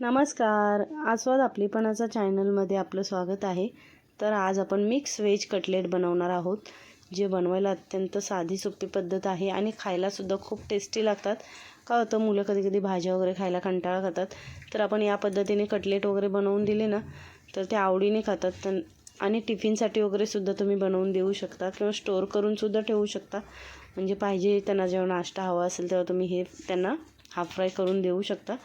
नमस्कार. आस्वाद आपलीपणाचा चॅनलमध्ये आपलं स्वागत आहे. तर आज आपण मिक्स व्हेज कटलेट बनवणार आहोत जे बनवायला अत्यंत साधी सोपी पद्धत आहे आणि खायलासुद्धा खूप टेस्टी लागतात. का होतं मुलं कधी कधी भाज्या वगैरे खायला कंटाळा खातात तर आपण या पद्धतीने कटलेट वगैरे बनवून दिले ना तर ते आवडीने खातात. तर आणि टिफिनसाठी वगैरे सुद्धा तुम्ही बनवून देऊ शकता किंवा स्टोअर करूनसुद्धा ठेवू शकता. म्हणजे पाहिजे त्यांना जेव्हा नाश्ता हवा असेल तेव्हा तुम्ही हे त्यांना हाफ फ्राय करून देऊ शकता.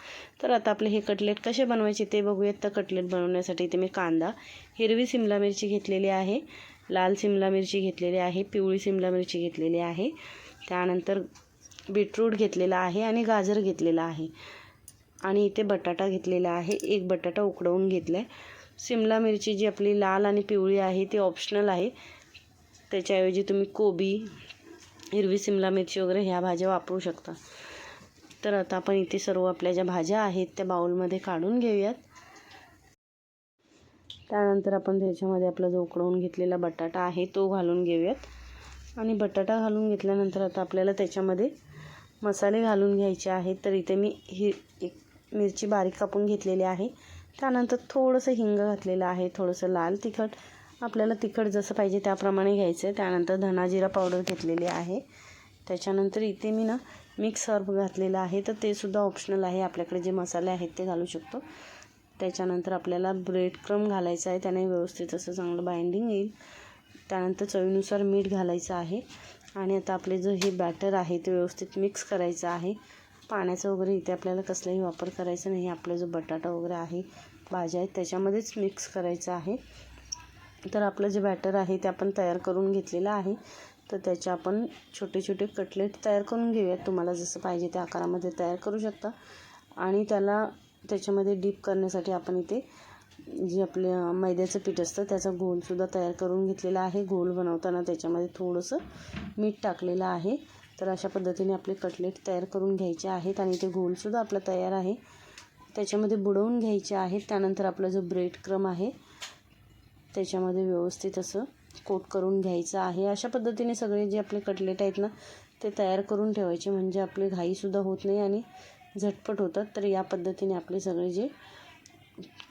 तर आता आपले हे कटलेट कसे बनवायचे ते बघूयात. तर कटलेट बनवण्यासाठी इथे मी कांदा हिरवी सिमला मिरची घेतलेली आहे लाल सिमला मिरची घेतलेली आहे पिवळी सिमला मिरची घेतलेली आहे त्यानंतर बीटरूट घेतलेला आहे आणि गाजर घेतलेला आहे. आणि इथे बटाटा घेतलेला आहे एक बटाटा उकडवून घेतला आहे सिमला मिरची जी आपली लाल आणि पिवळी आहे ती ऑप्शनल आहे. त्याच्याऐवजी तुम्ही कोबी हिरवी सिमला मिरची वगैरे ह्या भाज्या वापरू शकता. तर आता आपण इथे सर्व आपल्या ज्या भाज्या आहेत त्या बाउलमध्ये काढून घेऊयात. त्यानंतर आपण त्याच्यामध्ये आपला जो उकडवून घेतलेला बटाटा आहे तो घालून घेऊयात. आणि बटाटा घालून घेतल्यानंतर आता आपल्याला त्याच्यामध्ये मसाले घालून घ्यायचे आहेत. तर इथे मी ही एक मिरची बारीक कापून घेतलेली आहे. त्यानंतर थोडंसं हिंग घातलेलं आहे थोडंसं लाल तिखट. आपल्याला तिखट जसं पाहिजे त्याप्रमाणे घ्यायचं आहे. त्यानंतर धनाजिरा पावडर घेतलेली आहे. त्याच्यानंतर इथे मी ना मिक्स हर्ब घातलेलं आहे तर ते सुद्धा ऑप्शनल आहे. आपल्याकडे जे मसाले आहेत ते घालू शकतो. त्याच्यानंतर आपल्याला ब्रेड क्रम घालायचा आहे. त्याने व्यवस्थित असं चांगलं बाइंडिंग येईल. त्यानंतर चवीनुसार मीठ घालायचं आहे. आणि आता आपले जो हे बॅटर आहे ते व्यवस्थित मिक्स करायचं आहे. पाण्याचा वगैरे इथे आपल्याला कसलाही वापर करायचा नाही. आपला जो बटाटा वगैरे आहे भाज्या आहेत त्याच्यामध्येच मिक्स करायचं आहे. तर आपलं जे बॅटर आहे ते आपण तयार करून घेतलेलं आहे. तर त्याचे आपण छोटे छोटे कटलेट तयार करून घेऊयात. तुम्हाला जसं पाहिजे त्या आकारामध्ये तयार करू शकता. आणि त्याला त्याच्यामध्ये डीप करण्यासाठी आपण इथे जे आपले मैद्याचं पीठ असतं त्याचा गोलसुद्धा तयार करून घेतलेला आहे. गोल बनवताना त्याच्यामध्ये थोडंसं मीठ टाकलेलं आहे. तर अशा पद्धतीने आपले कटलेट तयार करून घ्यायचे आहेत आणि ते गोलसुद्धा आपला तयार आहे. त्याच्यामध्ये बुडवून घ्यायचे आहेत. त्यानंतर आपला जो ब्रेड क्रम आहे त्याच्यामध्ये व्यवस्थित असं कोट करून घ्यायचं आहे. अशा पद्धतीने सगळे जे आपले कटलेट आहेत ना ते तयार करून ठेवायचे. म्हणजे आपले घाईसुद्धा होत नाही आणि झटपट होतात. तर या पद्धतीने आपले सगळे जे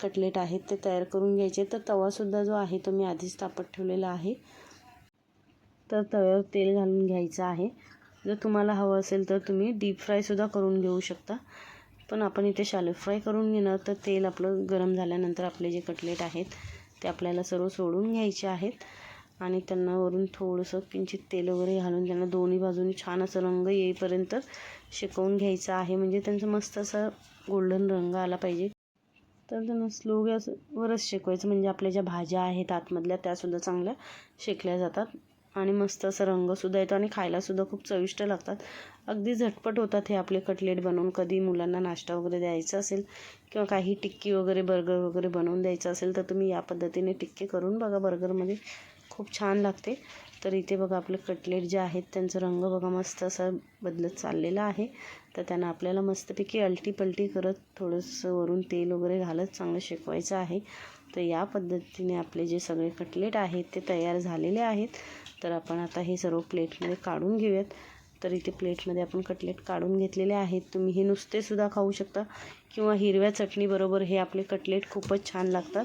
कटलेट आहेत ते तयार करून घ्यायचे. तर तवासुद्धा जो आहे तो मी आधीच तापत ठेवलेला आहे. तर तव्यावर तेल घालून घ्यायचं आहे. जर तुम्हाला हवं असेल तर तुम्ही डीप फ्रायसुद्धा करून घेऊ शकता. पण आपण इथे शालो फ्राय करून घेणार. तर तेल आपलं गरम झाल्यानंतर आपले जे कटलेट आहेत ते आपल्याला सर्व सोडून घ्यायचे आहेत. आणि त्यांना वरून थोडंसं किंचित तेल वगैरे घालून त्यांना दोन्ही बाजूनी छान असं रंग येईपर्यंत शिकवून घ्यायचं आहे. म्हणजे त्यांचं मस्त असं गोल्डन रंग आला पाहिजे. तर त्यांना स्लो गॅसवरच शेकवायचं. म्हणजे आपल्या ज्या भाज्या आहेत आतमधल्या त्यासुद्धा चांगल्या शेकल्या जातात. आणि मस्त असं रंगसुद्धा येतो आणि खायलासुद्धा खूप चविष्ट लागतात. अगदी झटपट होतात हे आपले कटलेट बनवून. कधी मुलांना नाश्ता वगैरे द्यायचा असेल किंवा काही टिक्की वगैरे बर्गर वगैरे बनवून द्यायचं असेल तर तुम्ही या पद्धतीने टिक्की करून बघा बर्गरमध्ये. खूप छान लागते. तर इथे बघा आपले कटलेट जे आहेत त्यांचा रंग बघा मस्त असा बदलत चाललेला आहे. तर त्यांना आपल्याला मस्तपैकी अलटी पलटी करत थोडंसं वरून तेल वगैरे घालत चांगलं शेकवायचं आहे. तर या पद्धतीने आपले जे सगळे कटलेट आहेत ते तयार झालेले आहेत. तर आपण आता हे सर्व प्लेटमध्ये काढून घेऊयात. तर इथे प्लेटमध्ये आपण कटलेट काढून घेतलेले आहेत. तुम्ही हे नुसतेसुद्धा खाऊ शकता. किंवा हिरव्या चटणीबरोबर हे आपले कटलेट खूपच छान लागतात.